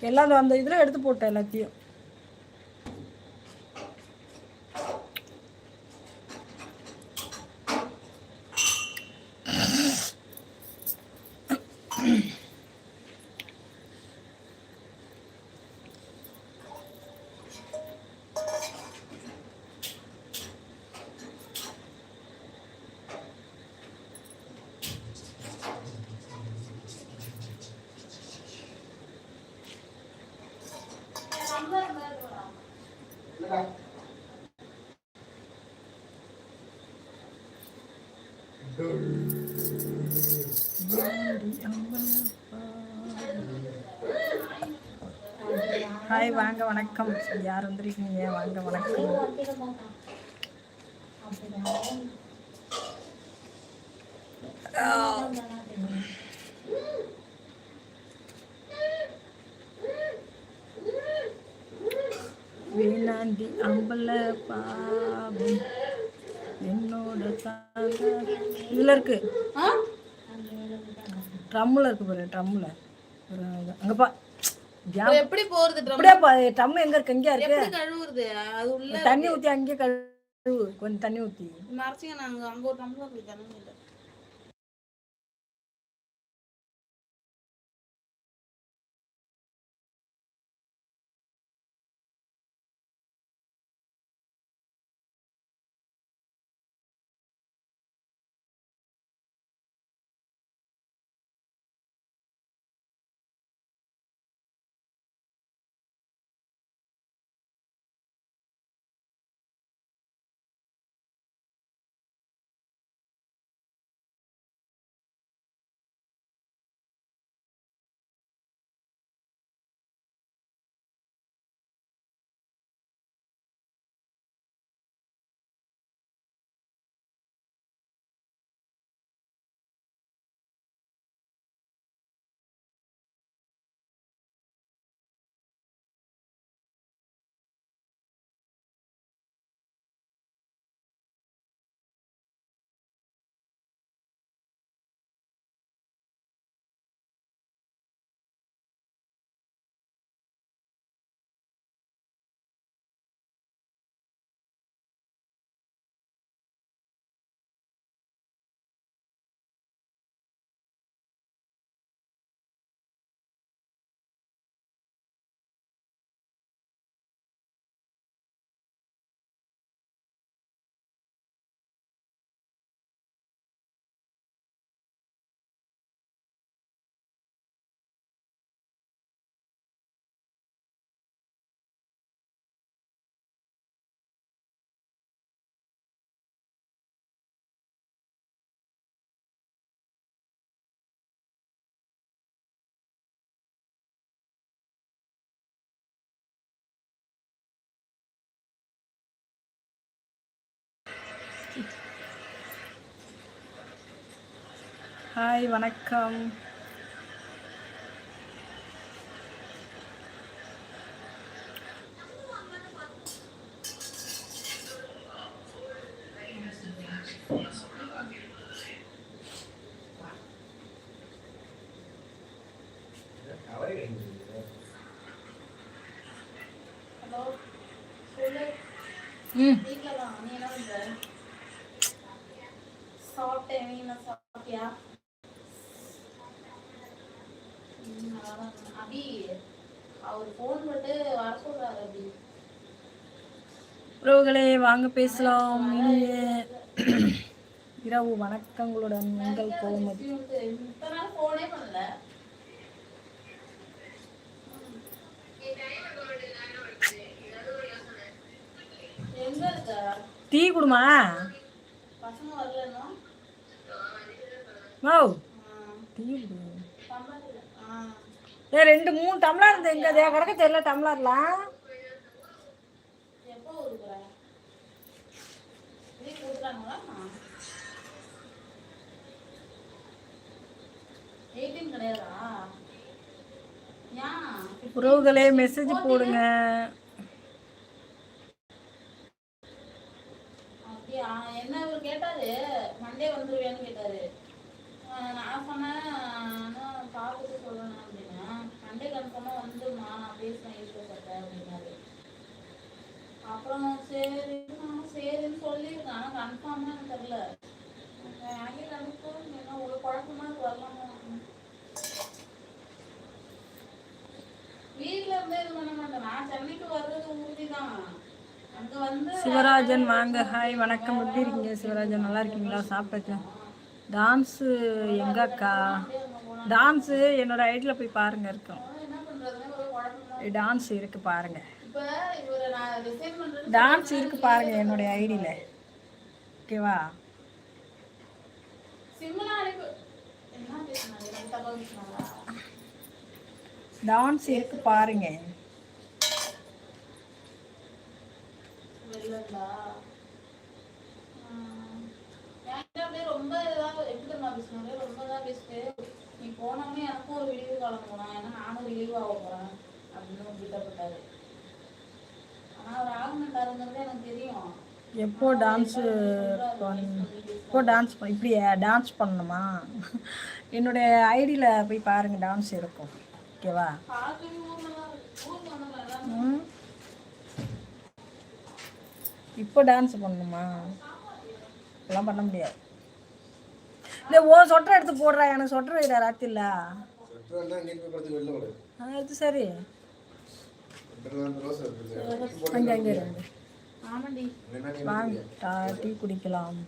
எல்லாம் அந்த- அந்த இதில் எடுத்து போட்டேன் எல்லாத்தையும். ஹாய் வாங்க வணக்கம். யார் வந்திருக்கீங்க? வாங்க வணக்கம். வீணாண்டி அம்பல பாவம் என்னோட இதில் இருக்கு. ட்ரம்மில் இருக்கு பாரு ட்ரம்மில் அங்கப்பா எப்படி போறது? அப்படியே ட்ரம் எங்க இருக்கு? எங்கேயா இருக்கு? எப்படி கழுவுறது? அது உள்ள தண்ணி ஊற்றி அங்கேயே கழுவு. கொஞ்சம் தண்ணி ஊற்றி மறைச்சிங்க நாங்க அங்க ஒரு டம்ளர் ஹாய் வணக்கம். ம். சாப்பிட்டேன். நீ என்ன சாப்பிட்டியா ம், நல்லாதான் இருக்கேன். அபி அவர் ஃபோன் போட்டு வர சொல்றாரு அபி உறவுகளே வாங்க பேசலாம். இனிய இரவு வணக்கங்களுடன் உங்கள் கோமதி. டீ குடுமா? ஓ டீ குடு. ரெண்டு மூணு டம்ளர் இருந்து எங்க அதே கிடக்க தெரியல டம்ளர்லாம் ஏன்? உறவுகளே மெசேஜ் போடுங்க அப்படியா? என்ன அவர் கேட்டாரு மண்டே வந்துருவேன்னு கேட்டாரு நான் சொன்னேன் நான் பார்த்துட்டு சொல்றேன் அப்படின்னு கன்ஃபார்மா வந்துமா நான் பேசுறேன் ஈஸ்வர் சட்டை அப்படின்னாரு. அப்புறம் சரி நானும் சரின்னு சொல்லியிருக்கேன் ஆனா கன்ஃபார்மா எனக்கு தெரியல. அங்கே அனுப்பும் என்ன ஒரு குழப்பமா இருக்கு வரலாமா? வீட்ல இருந்தே இது பண்ண மாட்டேன். நான் சென்னைக்கு வர்றது உறுதிதான் அங்க வந்து சிவராஜன் வாங்க. ஹாய் வணக்கம். எப்படி இருக்கீங்க? சிவராஜன் நல்லா இருக்கீங்களா? சாப்பிட்டாச்சா? டான்ஸு எங்க அக்கா டான்ஸு என்னோட ஐடியில் போய் பாருங்க இருக்கும் என்ன பண்றதுன்னு ஒரு குழப்பமா டான்ஸ் இருக்கு பாருங்க. இப்ப இவரை நான் ரிசைன் பண்றது டான்ஸ் இருக்கு பாருங்க என்னுடைய ஐடியில் ஓகேவா டான்ஸ் இருக்கு பாருங்க. ரொம்ப இதாக எப்படி தெரியுமா பேசினாங்க ரொம்ப இதாக பேசிட்டு நீ போனோடனே எனக்கும் ஒரு விழிவு காலம் போனான் ஏன்னா நானும் விழிவு ஆக போறேன். அவர் எனக்கு தெரியும். எப்போ டான்ஸு எப்போ டான்ஸ் இப்படி டான்ஸ் பண்ணணுமா? என்னுடைய ஐடியில் போய் பாருங்க டான்ஸ் இருக்கும். ஓகேவா இப்போ டான்ஸ் பண்ணணுமா இதெல்லாம் பண்ண முடியாது. இல்லை ஓ சொட்டர் எடுத்து போடுறா எனக்கு சொட்டர் வைடா ராத்திரில அது சரி. அங்கே வாங்க டா- குடிக்கலாம்.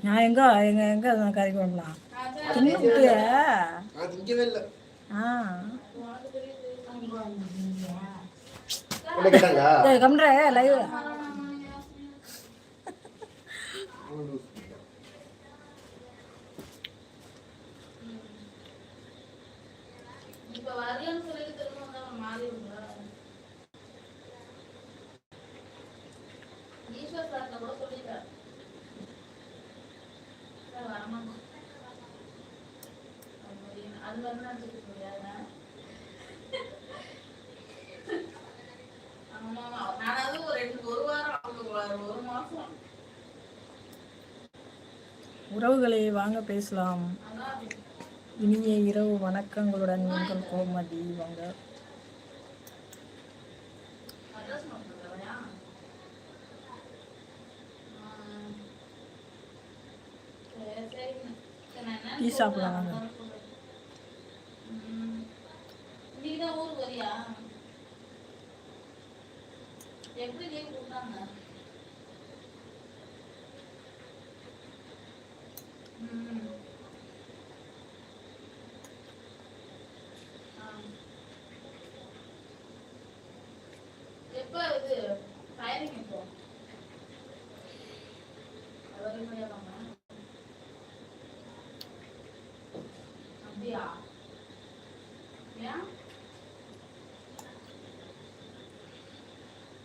நான் எங்க எங்க எங்க நான் கறி குழம்புலாம் தின்னுட்டு. ஆ கம்முற லைவ் இப்ப வரலன்னு சொல்லிட்டு திரும்ப வந்தா அவன் மாறிடும்ல. ஈஸ்வர் சார்ட்ட கூட சொல்லிட்டார். சார் வரமாட்டோம். அப்படின்னு. அது வந்து நினைச்சுக்க முடியாதா? ஆமா, ஆமா. நானாவது ஒரு ரெண்டு ஒரு வாரம் அவங்க ஒரு ஒரு மாசம் உறவுகளை வாங்க பேசலாம். இனிய இரவு வணக்கங்களுடன் உங்கள் கோமதி வாங்க. டீ சாப்பிடலாம் வாங்க. எப்படி லீவ் கொடுத்தாங்க ம். ஆ. எப்போ இது ஃபயரிங் எப்போ அது முடியாதாமா அப்படியா ஏன்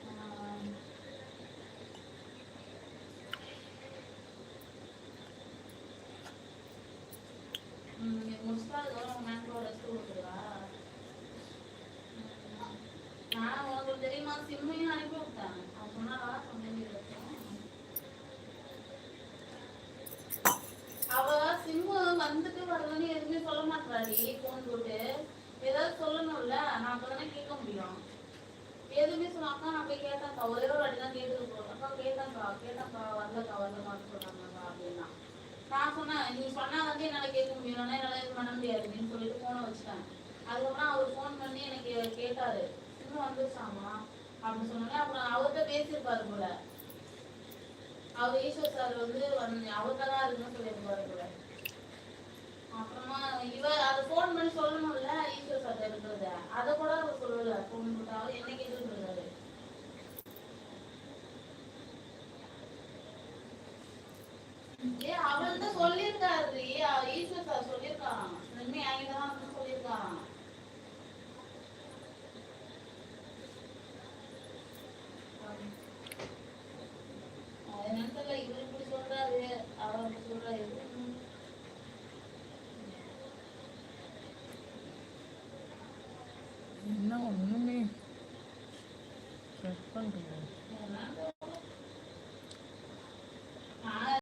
ஆ. ம், நீ முடிச்சுட்டா அதுக்கப்புறம் உங்க மேம்க்கு ரெஸ்ட் கொடுக்குறா நான் உனக்கு தெரியுமா சிம்மையும் அனுப்பி விட்டேன் அவன் சொன்னாரா சொன்னேன் அவ சிம்மு வந்துட்டு வரலன்னு எதுவுமே சொல்ல மாட்டாடி போன் போட்டு ஏதாவது சொல்லணும்ல நான் அப்பதானே கேட்க முடியும் எதுவுமே சொன்னாக்கா நான் போய் கேட்டேன்க்கா ஒரே ஒரு வாட்டி தான் கேட்டு போறேன் அக்கா கேட்டேன்க்கா கேட்டேன்க்கா வரலக்கா வரலக்கான்னு சொன்னாங்கக்கா அப்படின்னா நான் சொன்னேன் நீ சொன்னா வந்து என்னால கேட்க முடியும்னா என்னால இது பண்ண முடியாது அப்படின்னு சொல்லிட்டு போனை வச்சுட்டேன் அதுக்கப்புறம் அவர் ஃபோன் பண்ணி எனக்கு கேட்டாரு இன்னும் வந்துருச்சாமா அப்படின்னு சொன்னோன்னே அப்புறம் அவர்கிட்ட பேசியிருப்பாரு போல. அவர் ஈஸ்வர் சார் வந்து வந்து அவர்கிட்ட தான் இருக்குன்னு சொல்லியிருப்பாரு போல. அப்புறமா இவ அதை ஃபோன் பண்ணி சொல்லணும்ல ஈஸ்வர் சார் இருக்கிறத அதை கூட அவர் சொல்லல. ஃபோன் போட்டு அவர் என்ன கேட்டுட்டு இருக்காரு ஏ அவள்கிட்ட சொல்லியிருக்காரு. ஈஸ்வர் சார் சொல்லியிருக்கான் இனிமே என்கிட்ட தான் 몇 번 돌려.